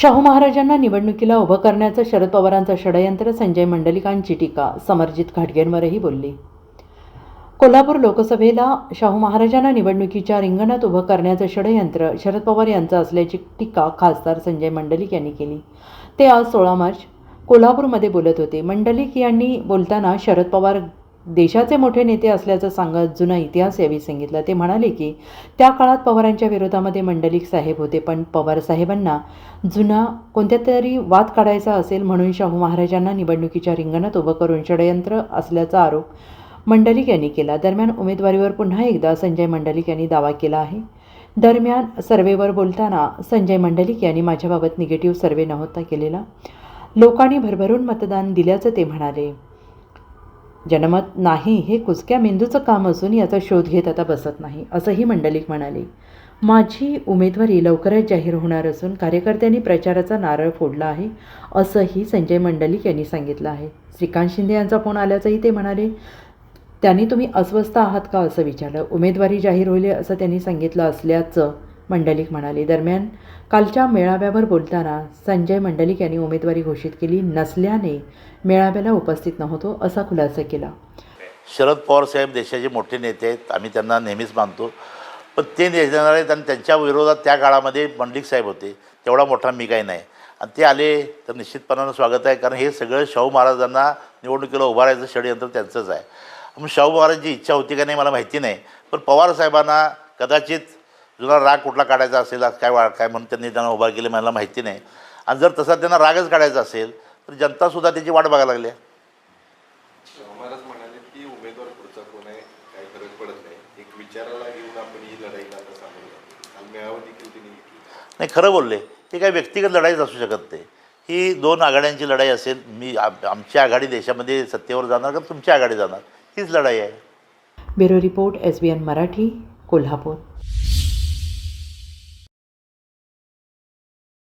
शाहू महाराजांना निवडणुकीला उभं करण्याचं शरद पवारांचं षडयंत्र संजय मंडलिकांची टीका समरजित घाटगेंवरही बोलली. कोल्हापूर लोकसभेला शाहू महाराजांना निवडणुकीच्या रिंगणात उभं करण्याचं षडयंत्र शरद पवार यांचं असल्याची टीका खासदार संजय मंडलिक यांनी केली. ते आज सोळा मार्च कोल्हापूरमध्ये बोलत होते. मंडलिक यांनी बोलताना शरद पवार देशाचे मोठे नेते असल्याचं सांगत जुना इतिहास यावेळी सांगितलं. ते म्हणाले की त्या काळात पवारांच्या विरोधामध्ये मंडलिक साहेब होते पण पवार साहेबांना जुना कोणत्या तरी वाद काढायचा असेल म्हणून शाहू महाराजांना निवडणुकीच्या रिंगणात उभं करून षडयंत्र असल्याचा आरोप मंडलिक यांनी केला. दरम्यान उमेदवारीवर पुन्हा एकदा संजय मंडलिक यांनी दावा केला आहे. दरम्यान सर्वेवर बोलताना संजय मंडलिक यांनी माझ्याबाबत निगेटिव्ह सर्वे नव्हता केलेला. लोकांनी भरभरून मतदान दिल्याचं ते म्हणाले. जनमत नाही हे कुचक्या मेंदूचं काम असून याचा शोध घेत आता बसत नाही असंही मंडलिक म्हणाले. माझी उमेदवारी लवकरच जाहीर होणार असून कार्यकर्त्यांनी प्रचाराचा नारळ फोडला आहे असंही संजय मंडलिक यांनी सांगितलं आहे. श्रीकांत शिंदे यांचा फोन आल्याचंही ते म्हणाले. त्यांनी तुम्ही अस्वस्थ आहात का असं विचारलं. उमेदवारी जाहीर होईल असं त्यांनी सांगितलं असल्याचं मंडलिक म्हणाले. दरम्यान कालच्या मेळाव्यावर बोलताना संजय मंडलिक यांनी उमेदवारी घोषित केली नसल्याने मेळाव्याला उपस्थित नव्हतो असा खुलासा केला. शरद पवार साहेब देशाचे मोठे नेते आहेत आम्ही त्यांना नेहमीच मानतो. पण ते देणार आहेत आणि त्यांच्या विरोधात त्या काळामध्ये मंडलिक साहेब होते तेवढा मोठा मी काही नाही. आणि ते आले तर निश्चितपणानं स्वागत आहे कारण हे सगळं शाहू महाराजांना निवडणुकीला उभारायचं षडयंत्र त्यांचंच आहे. मग शाहू महाराजांची इच्छा होती का नाही मला माहिती नाही पण पवार साहेबांना कदाचित जुना राग कुठला काढायचा असेल आज काय वा काय म्हणून त्यांनी त्यांना उभा केले मला माहिती नाही. आणि जर तसा त्यांना रागच काढायचा असेल तर जनतासुद्धा त्याची वाट बघायला लागली आहे. महाराज म्हणाले की उमेदवार पुढचा कोण आहे काही फरक पडत नाही. ही खरं बोलले ही काही व्यक्तिगत लढाईच असू शकत नाही. ही दोन आघाड्यांची लढाई असेल मी आम- आमची आघाडी देशामध्ये सत्तेवर जाणार का तुमची आघाडी जाणार? हीच लढाई आहे. Bureau report S B N Marathi Kolhapur.